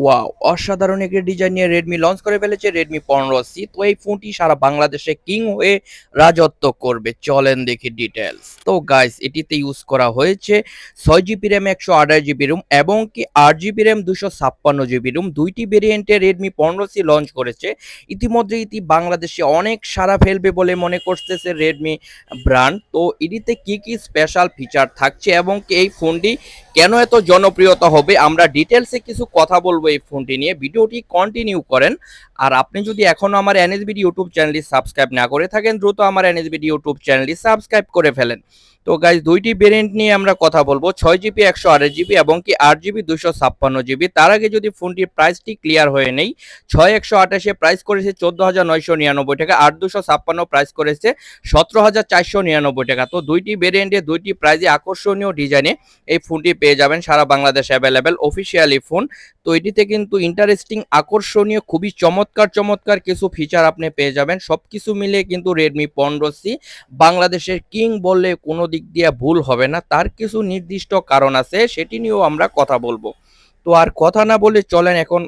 Wow অসাধারণ একটি design নিয়ে রেডমি লঞ্চ করে ফেলেছে রেডমি পনেরো সি তো এই ফোনটি সারা বাংলাদেশে কিং হয়ে রাজত্ব করবে। চলেন দেখি ডিটেলস তো গাইস এটিতে ইউজ করা হয়েছে ছয় জিবি র্যাম একশো আঠাশ জিবি রুম এবং কি আট জিবি র্যাম দুশো ছাপ্পান্ন জিবি রুম দুইটি ভেরিয়েন্টে রেডমি পনেরো সি লঞ্চ করেছে। ইতিমধ্যে এটি বাংলাদেশে অনেক সারা ফেলবে বলে মনে করতেছে রেডমি ব্র্যান্ড তো এটিতে কি কি স্পেশাল ফিচার থাকছে এবং কি এই ফোনটি কেন এত জনপ্রিয়তা হবে? আমরা ডিটেলসে কিছু কথা বলব এই ফোনটি নিয়ে ভিডিওটি কন্টিনিউ করেন। আর আপনি যদি এখনও আমার এনএসবিডি ইউটিউব চ্যানেলটি সাবস্ক্রাইব না করে থাকেন, দ্রুত আমার এনএসবিডি ইউটিউব চ্যানেলটি সাবস্ক্রাইব করে ফেলেন। তো গাইজ দুইটি ভেরিয়েন্ট নিয়ে আমরা কথা বলব। ছয় জিবি একশো আঠাশ জিবি এবং কি আট জিবি দুশো ছাপ্পান্ন জিবি তার আগে যদি ফোনটির প্রাইসটি ক্লিয়ার হয়ে নেই, ছয় একশো আঠাশে প্রাইস করেছে চোদ্দ হাজার নয়শো নিরানব্বই টাকা, আট দুশো ছাপ্পান্ন প্রাইস করেছে সতেরো হাজার চারশো নিরানব্বই টাকা। তো দুইটি ভেরিয়েন্টে দুইটি প্রাইজে আকর্ষণীয় ডিজাইনে এই ফোনটি পেয়ে যাবেন। সারা বাংলাদেশ অ্যাভেলেবেল অফিসিয়ালি ফোন তো এটিতে কিন্তু ইন্টারেস্টিং আকর্ষণীয়, খুবই চমৎকার চমৎকার কিছু ফিচার আপনি পেয়ে যাবেন। সব কিছু মিলিয়ে কিন্তু রেডমি পনেরো সি বাংলাদেশের কিং বললে কোনো দিক দিয়ে ভুল হবে না। তার কিছু নির্দিষ্ট কারণ আছে, সেটি নিয়েও আমরা কথা বলব। তো আর কথা না বলে চলেন এখন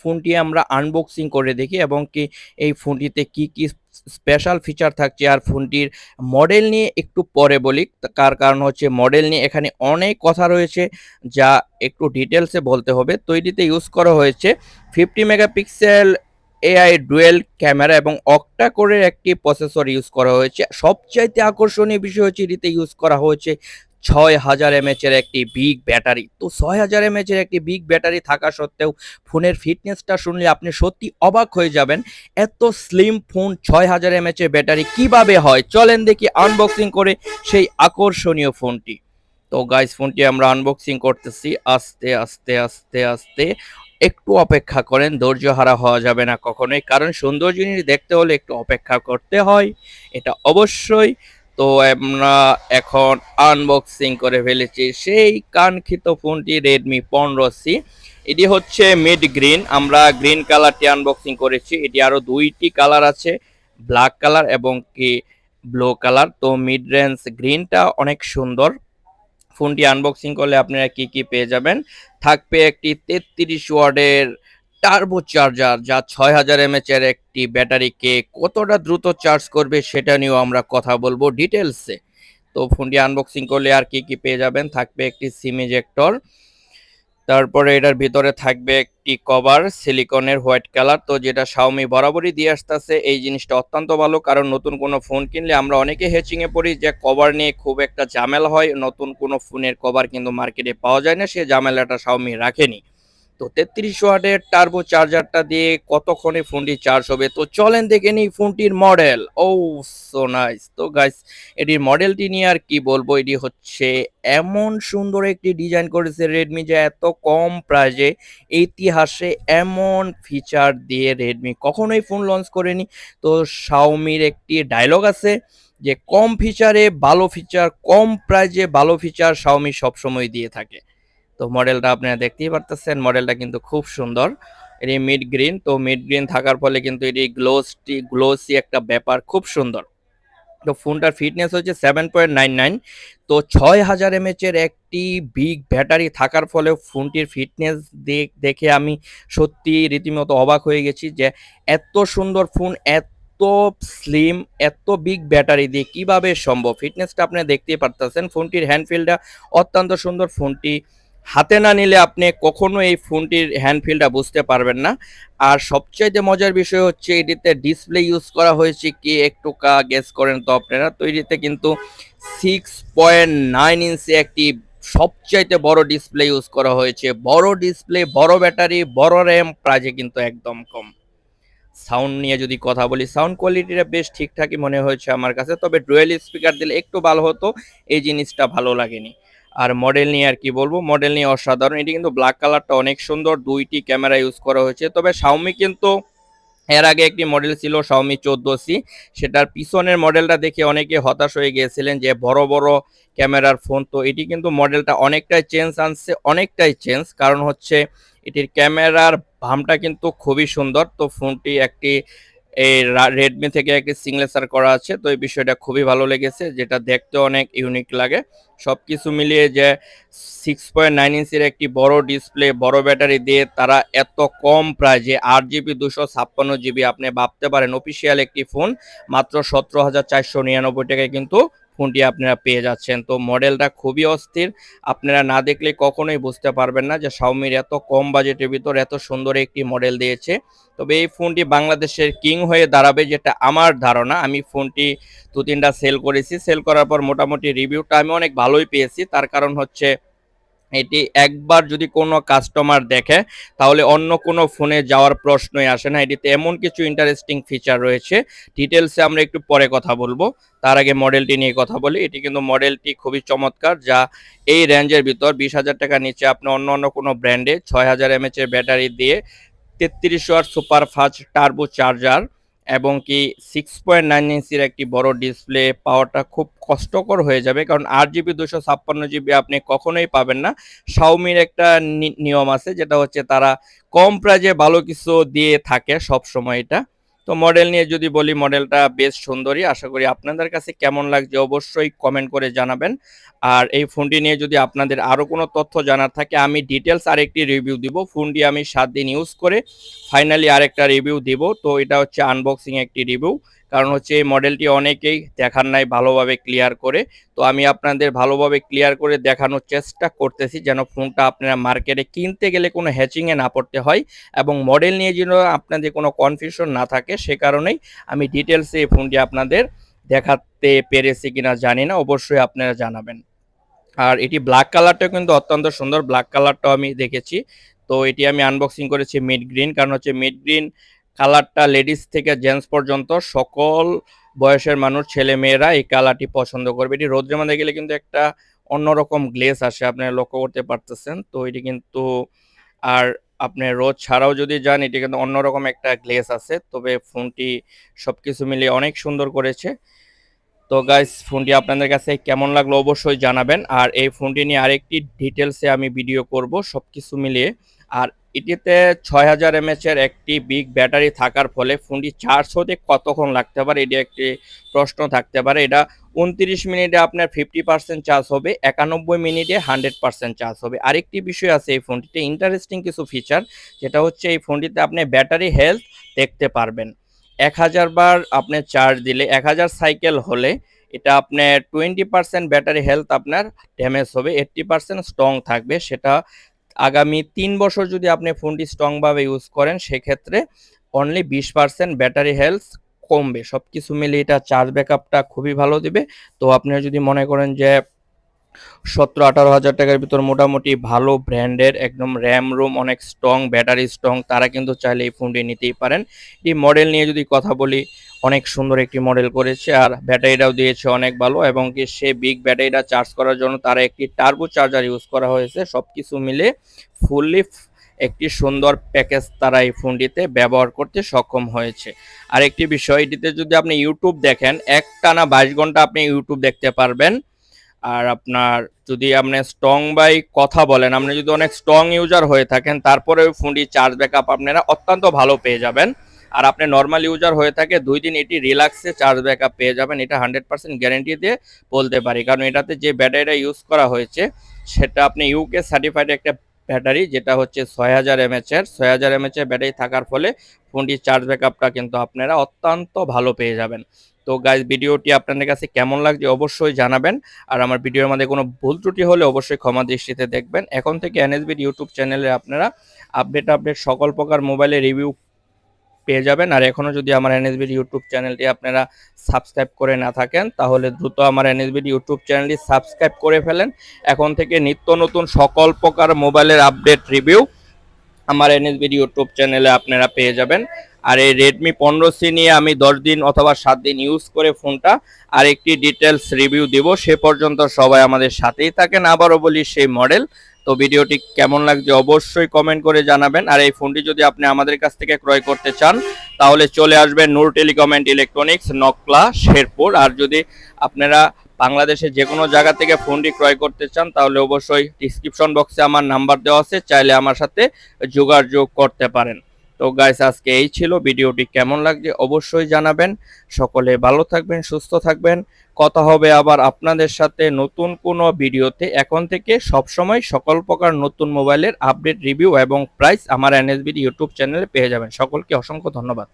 ফোনটি আমরা আনবক্সিং করে দেখি এবং কি এই ফোনটিতে কি কি স্পেশাল ফিচার থাকছে আর ফোনটির মডেল নিয়ে একটু পরে বলি। কার কারণ হচ্ছে মডেল নিয়ে এখানে অনেক কথা রয়েছে যা একটু ডিটেলসে বলতে হবে। তৈরিতে ইউজ করা হয়েছে fifty megapixel AI dual camera এবং অক্টা কোরের একটি প্রসেসর ইউজ করা হয়েছে। সবচাইতে আকর্ষণীয় বিষয় হচ্ছে এটিতে ইউজ করা হয়েছে ছয় হাজার এমএচ এর একটি বিগ ব্যাটারি তো ছয় হাজার এমএচ এর একটি বিগ ব্যাটারি থাকা সত্ত্বেও ফোনের ফিটনেসটা শুনলে আপনি সত্যি অবাক হয়ে যাবেন। এত স্লিম ফোন ছয় হাজার এমএচ এর ব্যাটারি কীভাবে হয়? চলেন দেখি আনবক্সিং করে সেই আকর্ষণীয় ফোনটি তো গাইস ফোনটি আমরা আনবক্সিং করতেছি। আস্তে আস্তে আস্তে আস্তে একটু অপেক্ষা করেন, ধৈর্য হারা হওয়া যাবে না কখনোই। কারণ সুন্দর জিনিস দেখতে হলে একটু অপেক্ষা করতে হয়। এটা অবশ্যই তো আমরা এখন আনবক্সিং করে ফেলেছি। সেই কাঙ্ক্ষিত ফোনটি রেডমি পনেরো সি এটি হচ্ছে মিড গ্রিন আমরা গ্রিন কালারটি আনবক্সিং করেছি। এটি আরও দুইটি কালার আছে ব্ল্যাক কালার এবং কি ব্লু কালার তো মিড রেঞ্জ গ্রিনটা অনেক সুন্দর। ফোনটি আনবক্সিং করলে আপনারা কি কি পেয়ে যাবেন? থাকবে একটি তেত্রিশ ওয়ার্ডের টার্বো চার্জার যা ছয় হাজার এমএচ এর একটি ব্যাটারিকে কতটা দ্রুত চার্জ করবে সেটা নিয়েও আমরা কথা বলব ডিটেলসে তো ফোনটি আনবক্সিং করলে আর কি কি পেয়ে যাবেন? থাকবে একটি সিম ইজেক্টর তারপরে এটার ভিতরে থাকবে একটি কভার সিলিকনের হোয়াইট কালার তো যেটা শাওমি বরাবরই দিয়ে আসতেছে, এই জিনিসটা অত্যন্ত ভালো, কারণ নতুন কোনো ফোন কিনলে আমরা অনেকে হ্যাচিং এ পড়ি যে কভার নিয়ে খুব একটা ঝামেলা হয়, নতুন কোনো ফোনের কভার কিন্তু মার্কেটে পাওয়া যায় না, সে ঝামেলাটা শাওমি রাখেনি। তো তেত্রিশ ওয়াটের টার্বো চার্জারটা দিয়ে কতক্ষণে ফোনটি চার্জ হবে? তো চলেন দেখে নিই ফোনটির মডেল ও সো নাইস তো গাইস এটির মডেলটি নিয়ে আর কি বলব? এটি হচ্ছে এমন সুন্দর একটি ডিজাইন করেছে রেডমি যে এত কম প্রাইজে ইতিহাসে এমন ফিচার দিয়ে রেডমি কখনোই ফোন লঞ্চ করেনি। তো শাওমির একটি ডায়লগ আছে যে কম ফিচারে ভালো ফিচার কম প্রাইজে ভালো ফিচার শাওমি সবসময় দিয়ে থাকে। তো মডেলটা আপনারা দেখতেই পারতেছেন, মডেলটা কিন্তু খুব সুন্দর। এটি মিড গ্রিন তো মিড গ্রিন থাকার ফলে কিন্তু এটি গ্লোসটি গ্লোসি একটা ব্যাপার, খুব সুন্দর। তো ফোনটার ফিটনেস হচ্ছে সেভেন পয়েন্ট নাইন নাইন তো ছয় হাজার এমএচ এর একটি বিগ ব্যাটারি থাকার ফলে ফোনটির ফিটনেস দেখে আমি সত্যি রীতিমতো অবাক হয়ে গেছি যে এত সুন্দর ফোন, এত স্লিম এত বিগ ব্যাটারি দিয়ে কীভাবে সম্ভব? ফিটনেসটা আপনি দেখতেই পারতেছেন, ফোনটির হ্যান্ডফিল্ডটা অত্যন্ত সুন্দর, ফোনটি হাতে না নিলে আপনি কখনো এই ফোনটির হ্যান্ডফিলটা বুঝতে পারবেন না। আর সবচাইতে মজার বিষয় হচ্ছে, এটিতে ডিসপ্লে ইউজ করা হয়েছে কি একটু কা গেস করেন তো আপনারা। তো এটিতে কিন্তু সিক্স পয়েন্ট নাইন ইঞ্চি একটি সবচাইতে বড় ডিসপ্লে ইউজ করা হয়েছে। বড় ডিসপ্লে বড় ব্যাটারি, বড় র্যাম প্রাইজে কিন্তু একদম কম। সাউন্ড নিয়ে যদি কথা বলি সাউন্ড কোয়ালিটিটা বেশ ঠিকঠাকই মনে হয়েছে আমার কাছে। তবে ডুয়েল স্পিকার দিলে একটু ভালো হতো, এই জিনিসটা ভালো লাগেনি। আর মডেল নিয়ে আর কি বলব? মডেল নিয়ে অসাধারণ। এটি কিন্তু ব্ল্যাক কালারটা অনেক সুন্দর। দুইটি ক্যামেরা ইউজ করা হয়েছে। তবে শাওমি কিন্তু এর আগে একটি মডেল ছিল শাওমি চোদ্দ সি সেটার পিছনের মডেলটা দেখে অনেকে হতাশ হয়ে গিয়েছিলেন যে বড় বড় ক্যামেরার ফোন তো এটি কিন্তু মডেলটা অনেকটাই চেঞ্জ আনছে, অনেকটাই চেঞ্জ কারণ হচ্ছে এটির ক্যামেরার ভামটা কিন্তু খুবই সুন্দর। তো ফোনটি একটি এই রেডমি থেকে একটি সিংলেসার করা আছে, তো এই বিষয়টা খুবই ভালো লেগেছে, যেটা দেখতে অনেক ইউনিক লাগে। সব কিছু মিলিয়ে যে সিক্স পয়েন্ট নাইন ইঞ্চির একটি বড় ডিসপ্লে বড় ব্যাটারি দিয়ে তারা এত কম প্রাইজে আট জিবি দুশো ছাপ্পান্ন জিবি আপনি ভাবতে পারেন অফিসিয়াল একটি ফোন মাত্র সতেরো হাজার চারশো নিরানব্বই টাকায় কিন্তু ফোনটি আপনারা পেয়ে যাচ্ছেন। তো মডেলটা খুবই অস্থির। আপনারা না দেখলে কখনোই বুঝতে পারবেন না যে শাওমির এত কম বাজেটের ভিতর এত সুন্দর একটি মডেল দিয়েছে। তবে এই ফোনটি বাংলাদেশের কিং হয়ে দাঁড়াবে যেটা আমার ধারণা। আমি ফোনটি দু তিনটা সেল করেছি। সেল করার পর মোটামুটি রিভিউটা আমি অনেক ভালোই পেয়েছি। তার কারণ হচ্ছে এটি একবার যদি কোনো কাস্টমার দেখে, তাহলে অন্য কোনো ফোনে যাওয়ার প্রশ্নই আসে না। এটিতে এমন কিছু ইন্টারেস্টিং ফিচার রয়েছে। ডিটেলসে আমরা একটু পরে কথা বলব। তার আগে মডেলটি নিয়ে কথা বলি। এটি কিন্তু মডেলটি খুবই চমৎকার, যা এই রেঞ্জের ভিতর বিশ হাজার টাকা নিচে আপনি অন্য অন্য কোনো ব্র্যান্ডে ছয় হাজার এমএচ এর ব্যাটারি দিয়ে তেত্রিশ watt super fast turbo charger এবং কি সিক্স পয়েন্ট নাইন ইঞ্চির একটি বড় ডিসপ্লে পাওয়াটা খুব কষ্টকর হয়ে যাবে। কারণ আট জিবি দুশো ছাপ্পান্ন জিবি আপনি কখনোই পাবেন না। শাওমির একটা নিয়ম আছে, যেটা হচ্ছে তারা কম প্রাইজে ভালো কিছু দিয়ে থাকে সব সময় এটা। তো মডেল নিয়ে যদি বলি মডেলটা বেশ সুন্দরী আশা করি আপনাদের কাছে কেমন লাগছে অবশ্যই কমেন্ট করে জানাবেন। আর এই ফোনটি নিয়ে যদি আপনাদের আরও কোনো তথ্য জানার থাকে, আমি ডিটেলস আরেকটি রিভিউ দিব। ফোনটি আমি সাত দিন ইউজ করে ফাইনালি আরেকটা রিভিউ দিব। তো এটা হচ্ছে আনবক্সিং একটি রিভিউ কারণ হচ্ছে এই মডেলটি অনেকেই দেখার নাই, ভালোভাবে ক্লিয়ার করে। তো আমি আপনাদের ভালোভাবে ক্লিয়ার করে দেখানোর চেষ্টা করতেছি যেন ফোনটা আপনারা মার্কেটে কিনতে গেলে কোনো হ্যাচিংয়ে না পড়তে হয় এবং মডেল নিয়ে যেন আপনাদের কোনো কনফিউশন না থাকে, সে কারণেই আমি ডিটেলসে এই ফোনটি আপনাদের দেখাতে পেরেছি কিনা জানি না, অবশ্যই আপনারা জানাবেন। আর এটি ব্ল্যাক কালারটা কিন্তু অত্যন্ত সুন্দর ব্ল্যাক কালারটাও আমি দেখেছি। তো এটি আমি আনবক্সিং করেছি মিড গ্রিন কারণ হচ্ছে মিড গ্রিন কালারটা লেডিস থেকে জেন্টস পর্যন্ত সকল বয়সের মানুষ ছেলে মেয়েরা এই কালারটি পছন্দ করবে। এটি রোদ্রের মধ্যে গেলে কিন্তু একটা অন্যরকম গ্লেস আসে, আপনি লক্ষ্য করতে পারতেছেন। তো এটি কিন্তু, আর আপনি রোদ ছাড়াও যদি যান, এটি কিন্তু অন্যরকম একটা গ্লেস আছে। তবে ফোনটি সব কিছু মিলিয়ে অনেক সুন্দর করেছে। তো গাইস ফোনটি আপনাদের কাছে কেমন লাগল অবশ্যই জানাবেন। আর এই ফোনটি নিয়ে আরেকটি ডিটেলসে আমি ভিডিও করব। সব কিছু মিলিয়ে আর এটিতে ছয় হাজার এমএচ এর একটি বিগ ব্যাটারি থাকার ফলে ফোনটি চার্জ হতে কতক্ষণ লাগতে পারে, এটি একটি প্রশ্ন থাকতে পারে। এটা উনত্রিশ মিনিটে আপনার ফিফটি পার্সেন্ট চার্জ হবে, একানব্বই মিনিটে হান্ড্রেড পার্সেন্ট চার্জ হবে। আরেকটি বিষয় আছে এই ফোনটিতে ইন্টারেস্টিং কিছু ফিচার যেটা হচ্ছে এই ফোনটিতে আপনি ব্যাটারি হেলথ দেখতে পারবেন। এক হাজার বার আপনি চার্জ দিলে, এক হাজার সাইকেল হলে এটা আপনার টোয়েন্টি পার্সেন্ট ব্যাটারি হেলথ আপনার ড্যামেজ হবে এইট্টি পার্সেন্ট স্ট্রং থাকবে। সেটা আগামী তিন বছর যদি আপনি ফোনটি স্ট্রংভাবে ইউজ করেন, সেক্ষেত্রে অনলি বিশ পার্সেন্ট ব্যাটারি হেলথ কমবে। সব কিছু মিলে এটা চার্জ ব্যাকআপটা খুবই ভালো দেবে। তো আপনারা যদি মনে করেন যে সতেরো আঠারো হাজার টাকার ভিতর মোটামুটি ভালো ব্র্যান্ডের একদম র্যাম রুম, অনেক স্ট্রং, ব্যাটারি স্ট্রং, তারা কিন্তু চাইলে এই ফোনটি নিতেই পারেন। এই মডেল নিয়ে যদি কথা বলি, অনেক সুন্দর একটি মডেল করেছে আর ব্যাটারিটাও দিয়েছে অনেক ভালো এবং কি সে বিগ ব্যাটারিটা চার্জ করার জন্য তারা একটি টার্বো চার্জার ইউজ করা হয়েছে। সব কিছু মিলে ফুললি একটি সুন্দর প্যাকেজ তারা এই ফোনটিতে ব্যবহার করতে সক্ষম হয়েছে। আর একটি বিষয়, এটিতে যদি আপনি ইউটিউব দেখেন এক টানা বাইশ ঘণ্টা আপনি ইউটিউব দেখতে পারবেন। আর আপনার যদি আপনি স্ট্রং বাই কথা বলেন, আপনি যদি অনেক স্ট্রং ইউজার হয়ে থাকেন, তারপরে ওই ফোনটি চার্জ ব্যাক আপ আপনারা অত্যন্ত ভালো পেয়ে যাবেন। আর আপনি নর্মাল ইউজার হয়ে থাকে, দুই দিন এটি রিল্যাক্সে চার্জ ব্যাক আপ পেয়ে যাবেন, এটা হান্ড্রেড পার্সেন্ট গ্যারেন্টি দিয়ে বলতে পারি। কারণ এটাতে যে ব্যাটারিটা ইউজ করা হয়েছে, সেটা আপনি ইউকে সার্টিফাইড একটা ব্যাটারি, যেটা হচ্ছে ছয় হাজার এমএচের ছয় হাজার এমএচের ব্যাটারি থাকার ফলে ফোনটির চার্জ ব্যাকআপটা কিন্তু আপনারা অত্যন্ত ভালো পেয়ে যাবেন। তো গাইজ ভিডিওটি আপনাদের কাছে কেমন লাগছে অবশ্যই জানাবেন। আর আমার ভিডিওর মধ্যে কোনো ভুল ত্রুটি হলে অবশ্যই ক্ষমা দৃষ্টিতে দেখবেন। এখন থেকে এনএসবির ইউটিউব চ্যানেলে আপনারা আপডেট আপডেট সকল প্রকার মোবাইলের রিভিউ পেয়ে যাবেন। আর এখনও যদি আমার এনএসবির ইউটিউব চ্যানেলটি আপনারা সাবস্ক্রাইব করে না থাকেন, তাহলে দ্রুত আমার এনএসবির ইউটিউব চ্যানেলটি সাবস্ক্রাইব করে ফেলেন। এখন থেকে নিত্য নতুন সকল প্রকার মোবাইলের আপডেট রিভিউ আমার এনএসবির ইউটিউব চ্যানেলে আপনারা পেয়ে যাবেন। আর এই রেডমি পনেরো সি নিয়ে আমি দশ দিন অথবা সাত দিন ইউজ করে ফোনটা আর একটি ডিটেলস রিভিউ দিব। সে পর্যন্ত সবাই আমাদের সাথেই থাকেন। আবারও বলি সেই মডেল তো ভিডিওটি কেমন লাগছে অবশ্যই কমেন্ট করে জানাবেন। আর এই ফোনটি যদি আপনি আমাদের কাছ থেকে ক্রয় করতে চান, তাহলে চলে আসবেন Noor telecom and electronics Nakla, Sherpur. আর যদি আপনারা বাংলাদেশে যে কোনো জায়গা থেকে ফোনটি ক্রয় করতে চান, তাহলে অবশ্যই ডিসক্রিপশন বক্সে আমার নাম্বার দেওয়া আছে। চাইলে আমার সাথে যোগাযোগ করতে পারেন। তো গাইস আজকে এই ছিল ভিডিওটি। কেমন লাগছে অবশ্যই জানাবেন। সকলে ভালো থাকবেন, সুস্থ থাকবেন। কথা হবে আবার আপনাদের সাথে নতুন কোনো ভিডিওতে। এখন থেকে সবসময় সকল প্রকার নতুন মোবাইলের আপডেট রিভিউ এবং প্রাইস আমার এনএসবির ইউটিউব চ্যানেলে পেয়ে যাবেন। সকলকে অসংখ্য ধন্যবাদ।